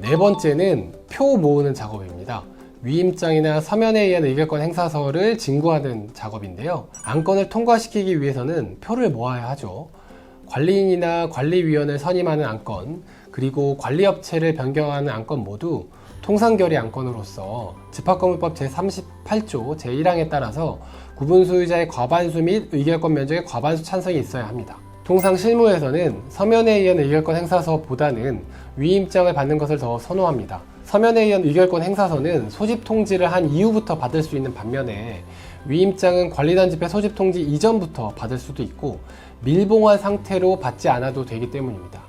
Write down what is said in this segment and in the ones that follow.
네 번째는 표 모으는 작업입니다. 위임장이나 서면에 의한 의결권 행사서를 진구하는 작업인데요. 안건을 통과시키기 위해서는 표를 모아야 하죠. 관리인이나 관리위원을 선임하는 안건, 그리고 관리업체를 변경하는 안건 모두 통상결의 안건으로서 집합건물법 제38조 제1항에 따라서 구분 소유자의 과반수 및 의결권 면적의 과반수 찬성이 있어야 합니다. 통상 실무에서는 서면에 의한 의결권 행사서보다는 위임장을 받는 것을 더 선호합니다. 서면에 의한 의결권 행사서는 소집 통지를 한 이후부터 받을 수 있는 반면에 위임장은 관리단 집회 소집 통지 이전부터 받을 수도 있고 밀봉한 상태로 받지 않아도 되기 때문입니다.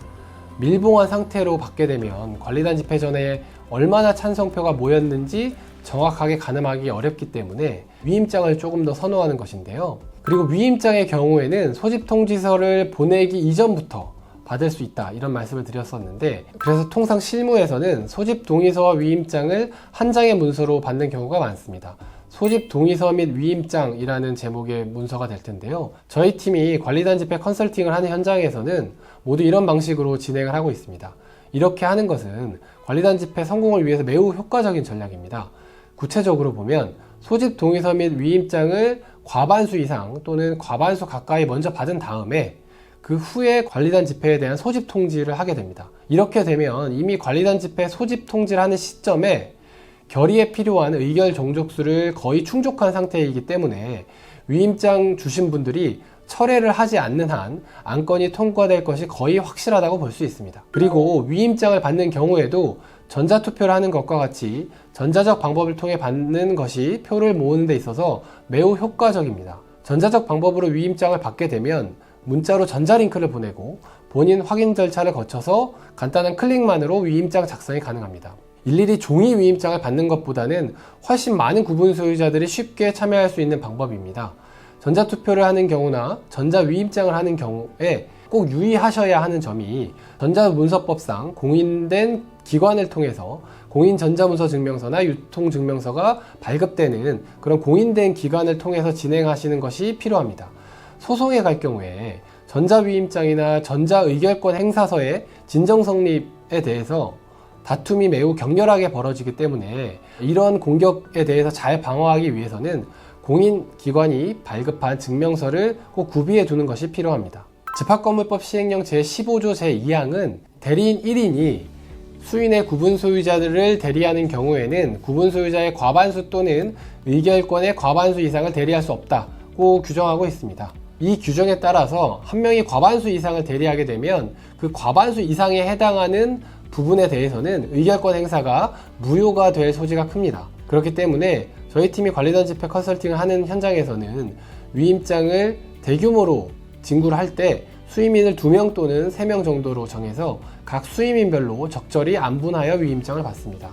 밀봉한 상태로 받게 되면 관리단 집회 전에 얼마나 찬성표가 모였는지 정확하게 가늠하기 어렵기 때문에 위임장을 조금 더 선호하는 것인데요. 그리고 위임장의 경우에는 소집 통지서를 보내기 이전부터 받을 수 있다 이런 말씀을 드렸었는데 그래서 통상 실무에서는 소집 동의서와 위임장을 한 장의 문서로 받는 경우가 많습니다. 소집 동의서 및 위임장이라는 제목의 문서가 될 텐데요. 저희 팀이 관리단 집회 컨설팅을 하는 현장에서는 모두 이런 방식으로 진행을 하고 있습니다. 이렇게 하는 것은 관리단 집회 성공을 위해서 매우 효과적인 전략입니다. 구체적으로 보면 소집 동의서 및 위임장을 과반수 이상 또는 과반수 가까이 먼저 받은 다음에 그 후에 관리단 집회에 대한 소집 통지를 하게 됩니다. 이렇게 되면 이미 관리단 집회 소집 통지를 하는 시점에 결의에 필요한 의결 종족수를 거의 충족한 상태이기 때문에 위임장 주신 분들이 철회를 하지 않는 한 안건이 통과될 것이 거의 확실하다고 볼 수 있습니다. 그리고 위임장을 받는 경우에도 전자투표를 하는 것과 같이 전자적 방법을 통해 받는 것이 표를 모으는 데 있어서 매우 효과적입니다. 전자적 방법으로 위임장을 받게 되면 문자로 전자링크를 보내고 본인 확인 절차를 거쳐서 간단한 클릭만으로 위임장 작성이 가능합니다. 일일이 종이 위임장을 받는 것보다는 훨씬 많은 구분 소유자들이 쉽게 참여할 수 있는 방법입니다. 전자투표를 하는 경우나 전자위임장을 하는 경우에 꼭 유의하셔야 하는 점이 전자문서법상 공인된 기관을 통해서 공인 전자문서 증명서나 유통 증명서가 발급되는 그런 공인된 기관을 통해서 진행하시는 것이 필요합니다. 소송에 갈 경우에 전자위임장이나 전자의결권 행사서의 진정성립에 대해서 다툼이 매우 격렬하게 벌어지기 때문에 이런 공격에 대해서 잘 방어하기 위해서는 공인기관이 발급한 증명서를 꼭 구비해 두는 것이 필요합니다. 집합건물법 시행령 제15조 제2항은 대리인 1인이 수인의 구분 소유자들을 대리하는 경우에는 구분 소유자의 과반수 또는 의결권의 과반수 이상을 대리할 수 없다고 규정하고 있습니다. 이 규정에 따라서 한 명이 과반수 이상을 대리하게 되면 그 과반수 이상에 해당하는 부분에 대해서는 의결권 행사가 무효가 될 소지가 큽니다. 그렇기 때문에 저희 팀이 관리단 집회 컨설팅을 하는 현장에서는 위임장을 대규모로 진구를 할 때 수임인을 2명 또는 3명 정도로 정해서 각 수임인별로 적절히 안분하여 위임장을 받습니다.